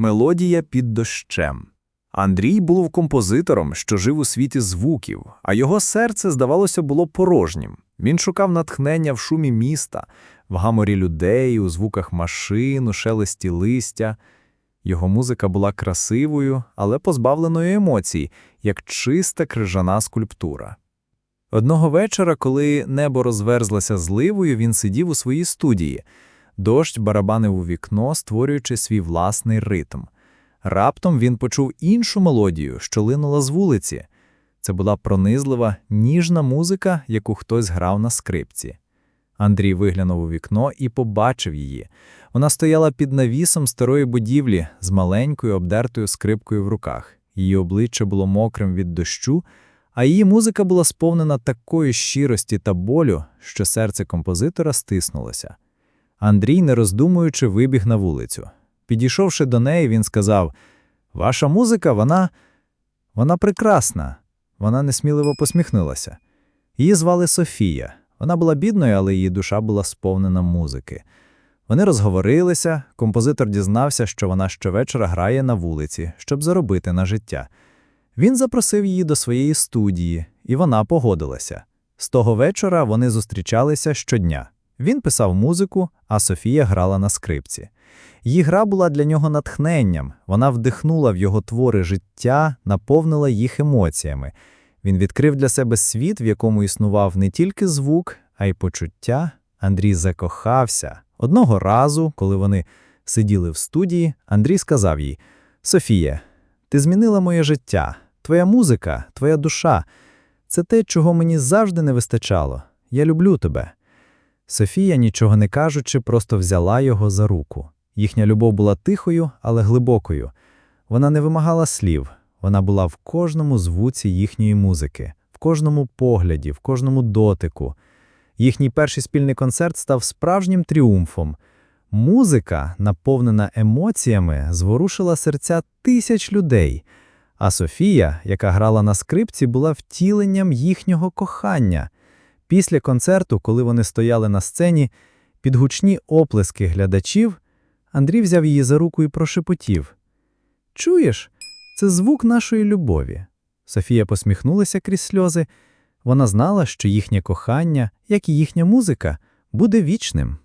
Мелодія під дощем. Андрій був композитором, що жив у світі звуків, а його серце, здавалося, було порожнім. Він шукав натхнення в шумі міста, в гаморі людей, у звуках машин, у шелесті листя. Його музика була красивою, але позбавленою емоцій, як чиста крижана скульптура. Одного вечора, коли небо розверзлося зливою, він сидів у своїй студії. Дощ барабанив у вікно, створюючи свій власний ритм. Раптом він почув іншу мелодію, що линула з вулиці. Це була пронизлива, ніжна музика, яку хтось грав на скрипці. Андрій виглянув у вікно і побачив її. Вона стояла під навісом старої будівлі з маленькою обдертою скрипкою в руках. Її обличчя було мокрим від дощу, а її музика була сповнена такої щирості та болю, що серце композитора стиснулося. Андрій, не роздумуючи, вибіг на вулицю. Підійшовши до неї, він сказав: Ваша музика, вона. вона прекрасна. Вона несміливо посміхнулася. Її звали Софія. Вона була бідною, але її душа була сповнена музики. Вони розговорилися, композитор дізнався, що вона щовечора грає на вулиці, щоб заробити на життя. Він запросив її до своєї студії, і вона погодилася. З того вечора вони зустрічалися щодня. Він писав музику, а Софія грала на скрипці. Її гра була для нього натхненням, вона вдихнула в його твори життя, наповнила їх емоціями. Він відкрив для себе світ, в якому існував не тільки звук, а й почуття. Андрій закохався. Одного разу, коли вони сиділи в студії, Андрій сказав їй: Софія, ти змінила моє життя, твоя музика, твоя душа це те, чого мені завжди не вистачало. Я люблю тебе. Софія, нічого не кажучи, просто взяла його за руку. Їхня любов була тихою, але глибокою. Вона не вимагала слів, вона була в кожному звуці їхньої музики, в кожному погляді, в кожному дотику. Їхній перший спільний концерт став справжнім тріумфом. Музика, наповнена емоціями, зворушила серця тисяч людей. А Софія, яка грала на скрипці, була втіленням їхнього кохання. Після концерту, коли вони стояли на сцені, під гучні оплески глядачів, Андрій взяв її за руку і прошепотів: Чуєш, це звук нашої любові. Софія посміхнулася крізь сльози. Вона знала, що їхнє кохання, як і їхня музика, буде вічним.